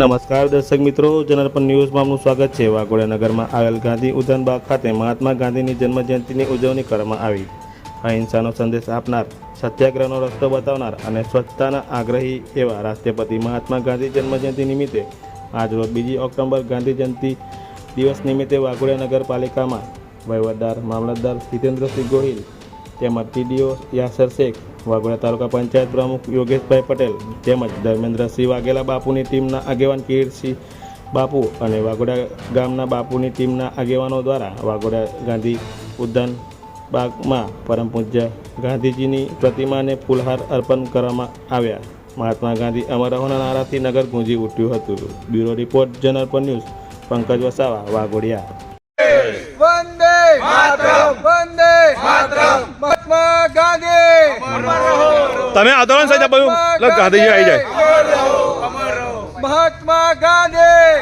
નમસ્કાર દર્શક મિત્રો જનરપન ન્યૂઝમાં આપનું સ્વાગત છે. વાઘોડા નગરમાં આવેલ ગાંધી ઉદ્યાન બાગ ખાતે મહાત્મા ગાંધીની જન્મજયંતિની ઉજવણી કરવામાં આવી. અહિંસાનો સંદેશ આપનાર, સત્યાગ્રહનો રસ્તો બતાવનાર અને સ્વચ્છતાના આગ્રહી એવા રાષ્ટ્રપતિ મહાત્મા ગાંધી જન્મજયંતિ નિમિત્તે આજરોજ બીજી ઓક્ટોબર ગાંધી જયંતિ દિવસ નિમિત્તે વાઘોડિયા નગરપાલિકામાં વહીવટદાર, મામલતદાર હિતેન્દ્રસિંહ ગોહિલ તેમજ ટીડીઓ યાસર શેખ વાઘોડા તાલુકા પંચાયત પ્રમુખ યોગેશભાઈ પટેલ તેમજ ધર્મેન્દ્રસિંહ વાઘેલા બાપુની ટીમના આગેવાન કિરીટસિંહ બાપુ અને વાઘોડિયા ગામના બાપુની ટીમના આગેવાનો દ્વારા વાઘોડિયા ગાંધી ઉદ્યાન બાગમાં પરમ પૂજ્ય ગાંધીજીની પ્રતિમાને ફૂલહાર અર્પણ કરવામાં આવ્યા. મહાત્મા ગાંધી અમર નારાથી નગર ગુંજી ઉઠ્યું હતું. Bureau report, general news, Pankaj Vasava Waghodia તમે આંદોલન સાથે બધું ગાંધીજી આવી જાય. મહાત્મા ગાંધી.